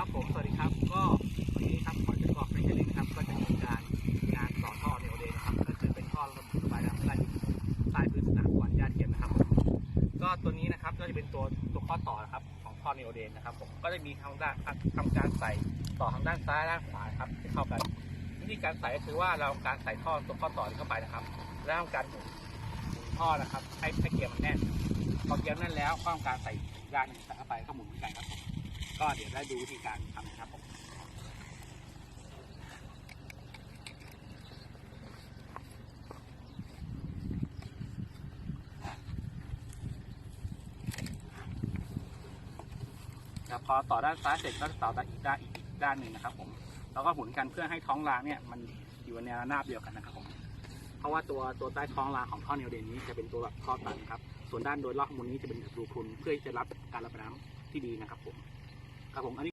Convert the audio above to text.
ครับผมสวัสดีครับก็วันนี้ครับขอจะบอกในเรื่องนะครับก็จะมีการงานต่อท่อเนโอเดนนะครับก็คือเป็นท่อระบบระบายน้ำใต้ใต้พื้นสนามบอลหญ้าเทียมนะครับ ก็ตัวนี้นะครับก็จะเป็นตัวตัวข้อต่อนะครับของท่อเนโอเดนนะครับผมก็จะมีทางด้านทำการใส่ต่อทางด้านซ้ายด้านขวาครับให้เข้ากันวิธีการใส่ก็คือว่าเราการใส่ท่อตัวข้อต่อนเข้าไปนะครับ แล้วทำการหมุนหมุนท่อนะครับให้ให้เกียร์มันแน่นพอเกียร์แน่นแล้วก็ทำการใส่อีกด้าหนึ่งใส่เข้าไปก็หมุนเหมือนกันครับ ก็เดี๋ยวได้ดูวิธีการทำนะครับผมครับพอต่อด้านซ้ายเสร็จก็ต่อด้านอีกด้านอีกด้านหนึ่งนะครับ ผมแล้วก็หมุนกันเพื่อให้ท้องรางเนี่ยมันอยู่ในแนาบเดียวกันนะครับผมเพราะว่าตัวตัวใต้ท้องรางของท่อเนิวเดนนี้จะเป็นตัวแบบท่อตันครับ ส่วนด้านโดยรอบข้างบนนี้จะเป็นแบบรูพรุนเพื่อที่จะรับการระบายน้ำที่ดีนะครับผม Jabón